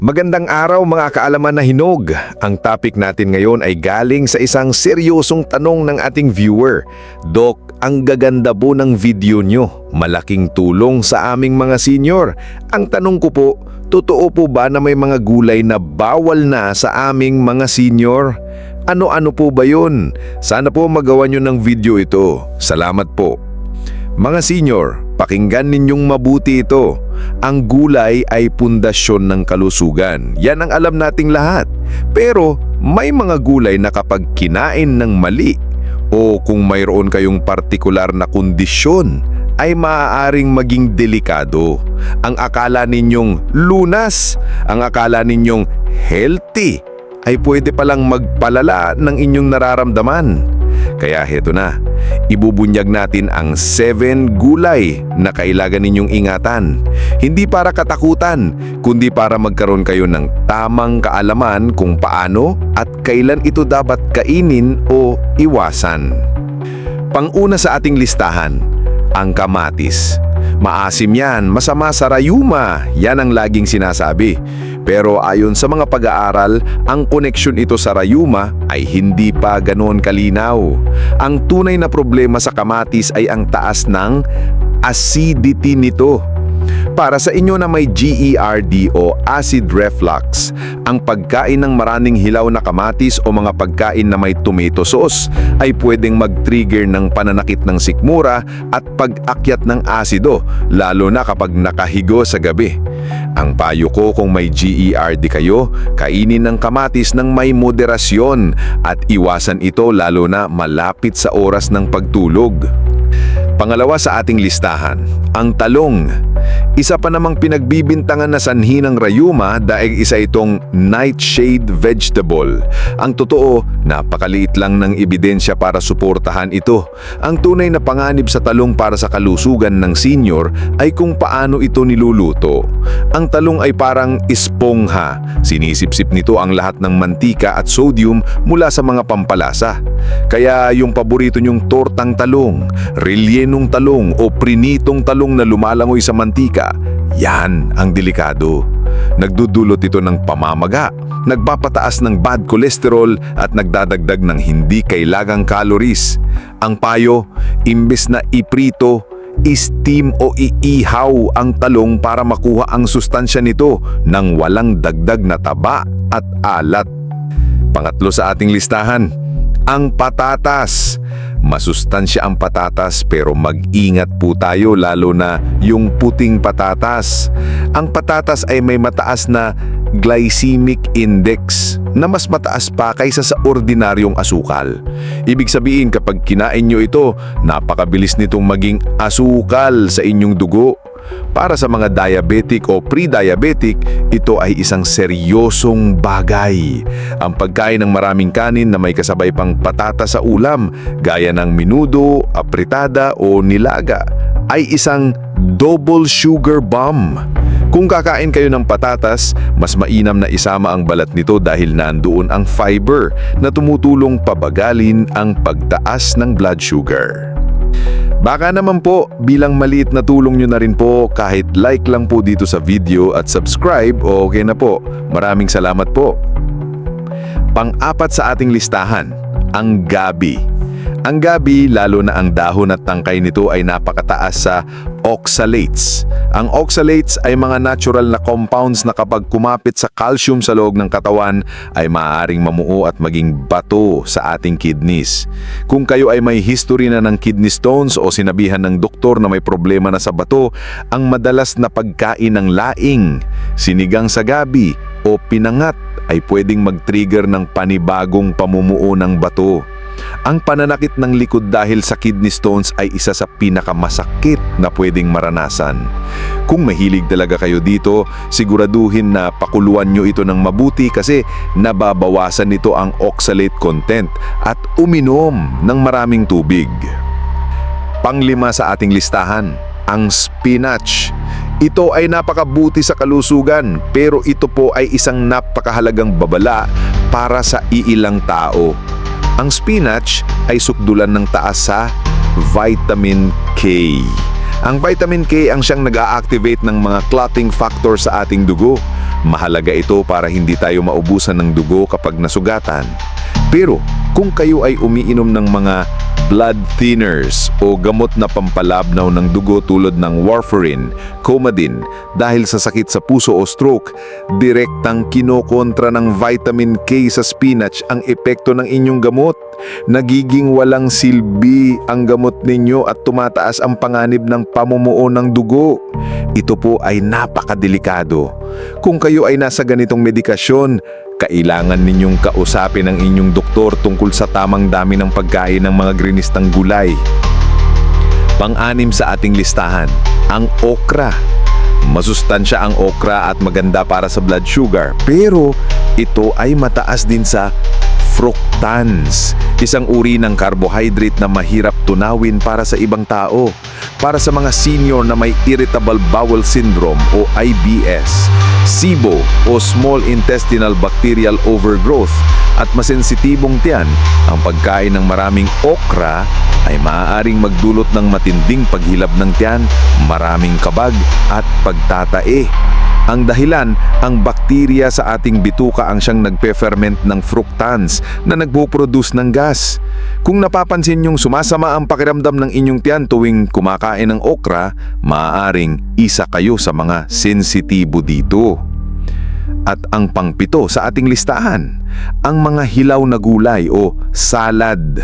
Magandang araw mga kaalaman na hinog. Ang topic natin ngayon ay galing sa isang seryosong tanong ng ating viewer. Dok, ang gaganda po ng video nyo. Malaking tulong sa aming mga senior. Ang tanong ko po, totoo po ba na may mga gulay na bawal na sa aming mga senior? Ano-ano po ba yun? Sana po magawa nyo ng video ito. Salamat po. Mga senior, pakinggan ninyong mabuti ito. Ang gulay ay pundasyon ng kalusugan. Yan ang alam nating lahat. Pero may mga gulay na kapag kinain ng mali o kung mayroon kayong partikular na kondisyon ay maaaring maging delikado. Ang akala ninyong lunas, ang akala ninyong healthy, ay pwede palang magpalala ng inyong nararamdaman. Kaya heto na, ibubunyag natin ang 7 gulay na kailangan ninyong ingatan. Hindi para katakutan, kundi para magkaroon kayo ng tamang kaalaman kung paano at kailan ito dapat kainin o iwasan. Panguna sa ating listahan, ang kamatis. Maasim yan, masama sa rayuma, yan ang laging sinasabi. Pero ayon sa mga pag-aaral, ang koneksyon ito sa rayuma ay hindi pa ganoon kalinaw. Ang tunay na problema sa kamatis ay ang taas ng acidity nito. Para sa inyo na may GERD o acid reflux, ang pagkain ng maraming hilaw na kamatis o mga pagkain na may tomato sauce ay pwedeng mag-trigger ng pananakit ng sikmura at pag-akyat ng asido, lalo na kapag nakahigo sa gabi. Ang payo ko kung may GERD kayo, kainin ng kamatis ng may moderasyon at iwasan ito lalo na malapit sa oras ng pagtulog. Pangalawa sa ating listahan, ang talong. Isa pa namang pinagbibintangan na sanhi ng rayuma dahil isa itong nightshade vegetable. Ang totoo, napakaliit lang ng ebidensya para suportahan ito. Ang tunay na panganib sa talong para sa kalusugan ng senior ay kung paano ito niluluto. Ang talong ay parang espongha. Sinisipsip nito ang lahat ng mantika at sodium mula sa mga pampalasa. Kaya yung paborito nyong tortang talong, relyenong talong o prinitong talong na lumalangoy sa mantika, yan ang delikado. Nagdudulot ito ng pamamaga, nagpapataas ng bad cholesterol at nagdadagdag ng hindi kailagang calories. Ang payo, imbes na iprito, steam o iihaw ang talong para makuha ang sustansya nito ng walang dagdag na taba at alat. Pangatlo sa ating listahan, ang patatas. Masustansya ang patatas pero mag-ingat po tayo lalo na yung puting patatas. Ang patatas ay may mataas na glycemic index na mas mataas pa kaysa sa ordinaryong asukal. Ibig sabihin kapag kinain nyo ito, napakabilis nitong maging asukal sa inyong dugo. Para sa mga diabetic o pre-diabetic, ito ay isang seryosong bagay. Ang pagkain ng maraming kanin na may kasabay pang patata sa ulam, gaya ng minudo, apritada o nilaga, ay isang double sugar bomb. Kung kakain kayo ng patatas, mas mainam na isama ang balat nito dahil nandoon ang fiber na tumutulong pabagalin ang pagtaas ng blood sugar. Baka naman po, bilang maliit na tulong nyo na rin po kahit like lang po dito sa video at subscribe, okay na po. Maraming salamat po. Pang-apat sa ating listahan, ang gabi. Ang gabi, lalo na ang dahon at tangkay nito ay napakataas sa oxalates. Ang oxalates ay mga natural na compounds na kapag kumapit sa calcium sa loob ng katawan ay maaaring mamuo at maging bato sa ating kidneys. Kung kayo ay may history na ng kidney stones o sinabihan ng doktor na may problema na sa bato, ang madalas na pagkain ng laing, sinigang sa gabi o pinangat ay pwedeng mag-trigger ng panibagong pamumuo ng bato. Ang pananakit ng likod dahil sa kidney stones ay isa sa pinakamasakit na pwedeng maranasan. Kung mahilig talaga kayo dito, siguraduhin na pakuluan nyo ito ng mabuti kasi nababawasan nito ang oxalate content at uminom ng maraming tubig. Panglima sa ating listahan, ang spinach. Ito ay napakabuti sa kalusugan pero ito po ay isang napakahalagang babala para sa iilang tao. Ang spinach ay sukdulan ng taas sa vitamin K. Ang vitamin K ang siyang nag-a-activate ng mga clotting factor sa ating dugo. Mahalaga ito para hindi tayo maubusan ng dugo kapag nasugatan. Pero kung kayo ay umiinom ng mga blood thinners o gamot na pampalabnaw ng dugo tulad ng warfarin, Coumadin dahil sa sakit sa puso o stroke, direktang kinokontra ng vitamin K sa spinach ang epekto ng inyong gamot. Nagiging walang silbi ang gamot ninyo at tumataas ang panganib ng pamumuo ng dugo. Ito po ay napakadelikado. Kung kayo ay nasa ganitong medikasyon, kailangan ninyong kausapin ang inyong doktor tungkol sa tamang dami ng pagkain ng mga grinistang gulay. Pang-anim sa ating listahan, ang okra. Masustansya ang okra at maganda para sa blood sugar, pero ito ay mataas din sa fructans, isang uri ng carbohydrate na mahirap tunawin para sa ibang tao. Para sa mga senior na may irritable bowel syndrome o IBS, SIBO o small intestinal bacterial overgrowth at masensitibong tiyan, ang pagkain ng maraming okra ay maaaring magdulot ng matinding paghilab ng tiyan, maraming kabag at pagtatae. Ang dahilan, ang bakterya sa ating bituka ang siyang nagpe-ferment ng fructans na nagpo-produce ng gas. Kung napapansin niyong sumasama ang pakiramdam ng inyong tiyan tuwing kumakain ng okra, maaaring isa kayo sa mga sensitibo dito. At ang pangpito sa ating listahan, ang mga hilaw na gulay o salad.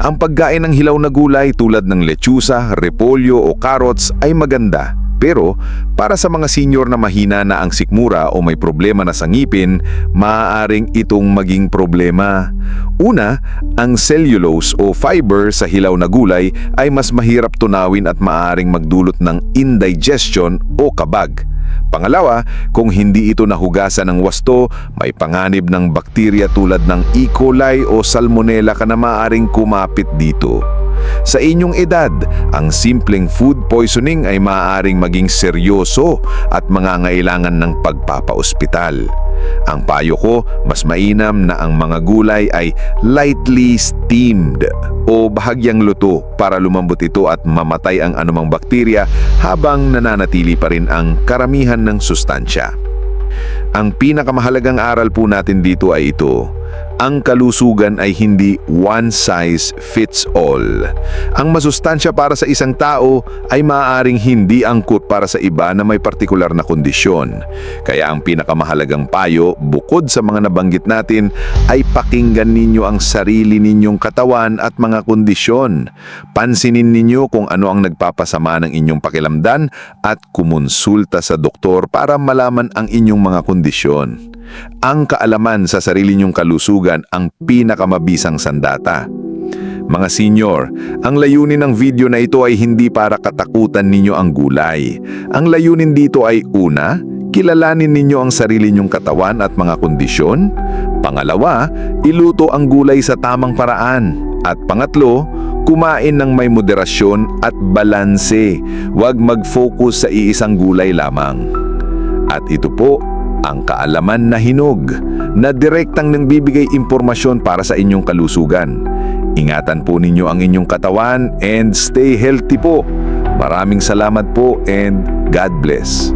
Ang pagkain ng hilaw na gulay tulad ng lechusa, repolyo o carrots ay maganda. Pero para sa mga senior na mahina na ang sikmura o may problema na sa ngipin, maaaring itong maging problema. Una, ang cellulose o fiber sa hilaw na gulay ay mas mahirap tunawin at maaaring magdulot ng indigestion o kabag. Pangalawa, kung hindi ito nahugasan ng wasto, may panganib ng bakterya tulad ng E. coli o Salmonella ka na maaaring kumapit dito. Sa inyong edad, ang simpleng food poisoning ay maaaring maging seryoso at mangangailangan ng pagpapaospital. Ang payo ko, mas mainam na ang mga gulay ay lightly steamed o bahagyang luto para lumambot ito at mamatay ang anumang bakterya habang nananatili pa rin ang karamihan ng sustansya. Ang pinakamahalagang aral po natin dito ay ito. Ang kalusugan ay hindi one size fits all. Ang masustansya para sa isang tao ay maaaring hindi angkot para sa iba na may partikular na kondisyon. Kaya ang pinakamahalagang payo, bukod sa mga nabanggit natin, ay pakinggan ninyo ang sarili ninyong katawan at mga kondisyon. Pansinin ninyo kung ano ang nagpapasama ng inyong pakilamdan at kumonsulta sa doktor para malaman ang inyong mga kondisyon. Ang kaalaman sa sarili niyong kalusugan ang pinakamabisang sandata. Mga senior, ang layunin ng video na ito ay hindi para katakutan ninyo ang gulay. Ang layunin dito ay una, kilalanin ninyo ang sarili ninyong katawan at mga kondisyon. Pangalawa, iluto ang gulay sa tamang paraan. At pangatlo, kumain ng may moderasyon at balanse. Huwag mag-focus sa iisang gulay lamang. At ito po ang kaalaman na hinog na direktang nagbibigay impormasyon para sa inyong kalusugan. Ingatan po ninyo ang inyong katawan and stay healthy po. Maraming salamat po and God bless.